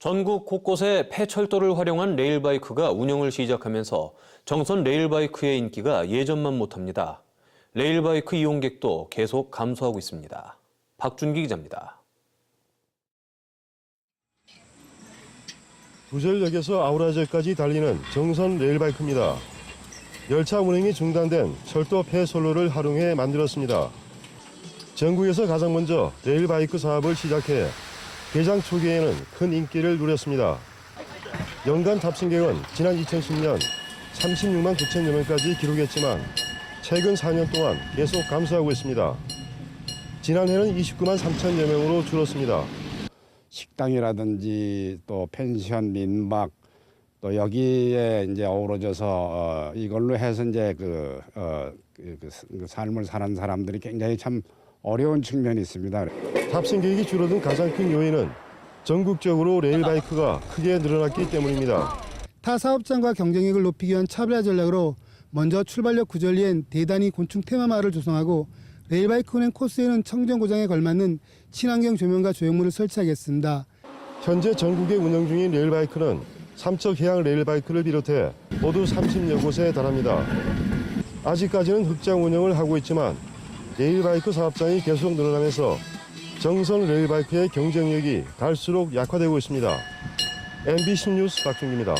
전국 곳곳에 폐철도를 활용한 레일바이크가 운영을 시작하면서 정선 레일바이크의 인기가 예전만 못합니다. 레일바이크 이용객도 계속 감소하고 있습니다. 박준기 기자입니다. 구절역에서 아우라역까지 달리는 정선 레일바이크입니다. 열차 운행이 중단된 철도 폐솔로를 활용해 만들었습니다. 전국에서 가장 먼저 레일바이크 사업을 시작해 개장 초기에는 큰 인기를 누렸습니다. 연간 탑승객은 지난 2010년 36만 9천여 명까지 기록했지만 최근 4년 동안 계속 감소하고 있습니다. 지난해는 29만 3천여 명으로 줄었습니다. 식당이라든지 또 펜션, 민박 또 여기에 이제 어우러져서 어, 이걸로 해서 이제 그, 어, 그, 그, 그 삶을 사는 사람들이 굉장히 참 어려운 측면이 있습니다. 탑승객이 줄어든 가장 큰 요인은 전국적으로 레일바이크가 크게 늘어났기 때문입니다. 타 사업장과 경쟁력을 높이기 위한 차별화 전략으로 먼저 출발역 구절리엔 대단히 곤충 테마마을을 조성하고 레일바이크 운행 코스에는 청정 고장에 걸맞는 친환경 조명과 조형물을 설치하겠습니다. 현재 전국에 운영 중인 레일바이크는 삼척 해양 레일바이크를 비롯해 모두 30여 곳에 달합니다. 아직까지는 흑장 운영을 하고 있지만 레일바이크 사업장이 계속 늘어나면서 정선 레일바이크의 경쟁력이 갈수록 약화되고 있습니다. MBC 뉴스 박준기입니다.